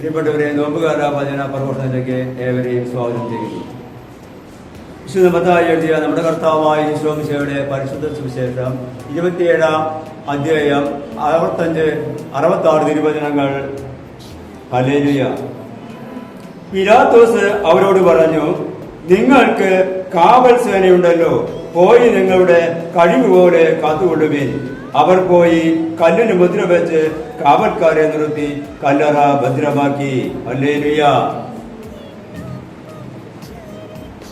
പ്രിയപ്പെട്ടവരെ നോമ്പുകാല ഭജന പ്രഘോഷത്തിലേക്ക് ഏവരെയും സ്വാഗതം ചെയ്യുന്നു. വിശുദ്ധ മത്തായി എഴുതിയ നമ്മുടെ കർത്താവായ ഈശോമിശയുടെ പരിശുദ്ധ സുവിശേഷം ഇരുപത്തിയേഴാം അധ്യായം അറുപത്തഞ്ച് അറുപത്താറ് തിരുവചനങ്ങൾ. ഹലേലുയ പിലാത്തോസ് അവരോട് പറഞ്ഞു നിങ്ങൾക്ക് കാവൽ സേനയുണ്ടല്ലോ. പോയി നിങ്ങളുടെ കഴിവ് പോലെ കാത്തുകൊള്ളുവിൻ. അവർ പോയി കല്ലിന് മുദ്ര വെച്ച് കാവൽക്കാരെ നിർത്തി കല്ലറ ഭദ്രമാക്കി. അല്ലേ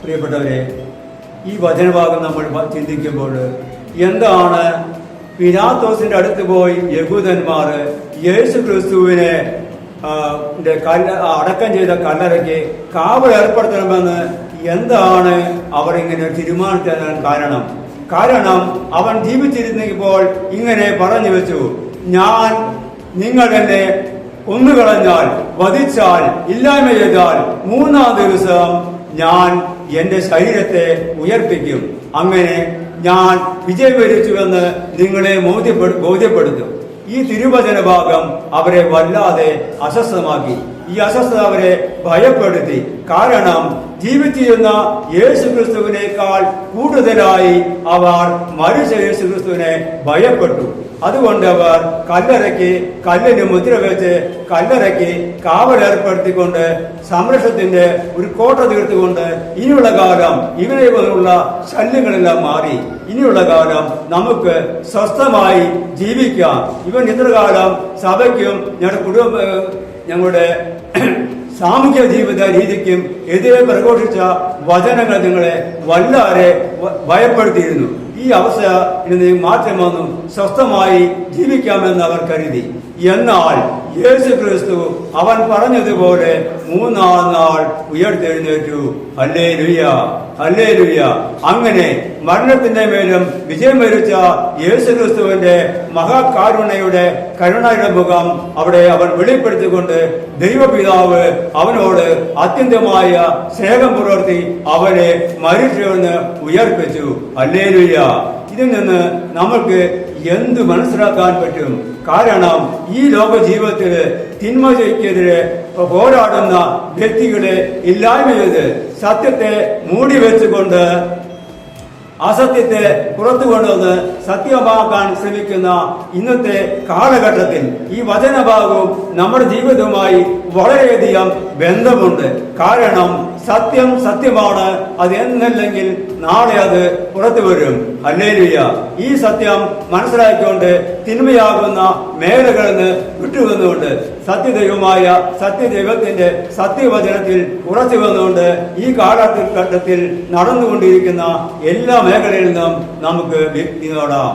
പ്രിയപ്പെട്ടവരെ ഈ വചനഭാഗം നമ്മൾ ചിന്തിക്കുമ്പോൾ എന്താണ് പിലാത്തോസിന്റെ അടുത്ത് പോയി യഹൂദന്മാർ യേശു ക്രിസ്തുവിനെ കല്ല അടക്കം ചെയ്ത കല്ലറയ്ക്ക് കാവൽ ഏർപ്പെടുത്തണമെന്ന് എന്താണ് അവർ ഇങ്ങനെ തീരുമാനിക്കാൻ കാരണം? കാരണം അവൻ ജീവിച്ചിരുന്നപ്പോൾ ഇങ്ങനെ പറഞ്ഞു വെച്ചു ഞാൻ നിങ്ങൾ എന്നെ ഒന്നുകളഞ്ഞാൽ വധിച്ചാൽ ഇല്ലായ്മ ചെയ്താൽ മൂന്നാം ദിവസം ഞാൻ എന്റെ ശരീരത്തെ ഉയർപ്പിക്കും. അങ്ങനെ ഞാൻ വിജയവരിച്ചുവെന്ന് നിങ്ങളെ ബോധ്യപ്പെടു ബോധ്യപ്പെടുത്തും. ഈ തിരുവചന ഭാഗം അവരെ വല്ലാതെ അസ്വസ്ഥമാക്കി. ഈ അസ്വസ്ഥത അവരെ ഭയപ്പെടുത്തി. കാരണം ജീവിച്ചിരുന്ന യേശു ക്രിസ്തുവിനേക്കാൾ കൂടുതലായി അവർ മരിച്ച യേശു ക്രിസ്തുവിനെ ഭയപ്പെട്ടു. അതുകൊണ്ട് അവർ കല്ലറയ്ക്ക് കല്ലിന് മുദ്ര വെച്ച് കല്ലറയ്ക്ക് കാവലേർപ്പെടുത്തിക്കൊണ്ട് സംരക്ഷണത്തിന്റെ ഒരു കോട്ട തീർത്തുകൊണ്ട് ഇനിയുള്ള കാലം ഇവരെ പോലുള്ള ശല്യങ്ങളെല്ലാം മാറി. ഇനിയുള്ള കാലം നമുക്ക് സ്വസ്ഥമായി ജീവിക്കാം. ഇവൻ ഇത്രകാലം സഭയ്ക്കും ഞങ്ങളുടെ കുടുംബ ഞങ്ങളുടെ സാമൂഹ്യ ജീവിത രീതിക്കും എതിരെ പ്രഘോഷിച്ച വചനങ്ങൾ നിങ്ങളെ വല്ലാതെ ഭയപ്പെടുത്തിയിരുന്നു. ഈ അവസ്ഥ മാറ്റം വന്നു സ്വസ്ഥമായി ജീവിക്കാമെന്ന് അവർ കരുതി. എന്നാൽ യേശു ക്രിസ്തു അവൻ പറഞ്ഞതുപോലെ മൂന്നാം നാൾ ഉയർത്തെഴുന്നേറ്റു. അല്ലേ ലുയ അല്ലേ ലുയ അങ്ങനെ മരണത്തിന്റെ മേലും വിജയം വരിച്ച യേശു ക്രിസ്തുവിന്റെ മഹാകാരുണയുടെ കരുണയുടെ മുഖം അവിടെ അവൻ വെളിപ്പെടുത്തിക്കൊണ്ട് ദൈവപിതാവ് അവനോട് അത്യന്തമായ സ്നേഹം പുലർത്തി അവനെ മരിച്ചു ഉയർപ്പിച്ചു. അല്ലേ ലുയ ഇതിൽ നിന്ന് നമുക്ക് എന്ത് മനസ്സിലാക്കാൻ പറ്റും? കാരണം ഈ ലോക ജീവിതത്തിൽ തിന്മയ്ക്കെതിരെ പോരാടുന്ന വ്യക്തികളെ ഇല്ലായ്മ ചെയ്ത് സത്യത്തെ മൂടി വെച്ചുകൊണ്ട് അസത്യത്തെ പുറത്തു കൊണ്ടുവന്ന് സത്യമാക്കാൻ ശ്രമിക്കുന്ന ഇന്നത്തെ കാലഘട്ടത്തിൽ ഈ വചനഭാഗവും നമ്മുടെ ജീവിതവുമായി വളരെയധികം ബന്ധമുണ്ട്. കാരണം സത്യം സത്യമാണ്. അത് എന്നല്ലെങ്കിൽ നാളെ അത് പുറത്തു വരും. അല്ലേലിയ. ഈ സത്യം മനസ്സിലാക്കിക്കൊണ്ട് തിന്മയാകുന്ന മേഖലകളിൽ നിന്ന് വിട്ടുവന്നുകൊണ്ട് സത്യദൈവമായ സത്യദൈവത്തിന്റെ സത്യവചനത്തിൽ ഉറച്ചു വന്നുകൊണ്ട് ഈ കാലഘട്ടത്തിൽ നടന്നുകൊണ്ടിരിക്കുന്ന എല്ലാ മേഖലയിൽ നിന്നും നമുക്ക് വ്യക്തി നേടാം.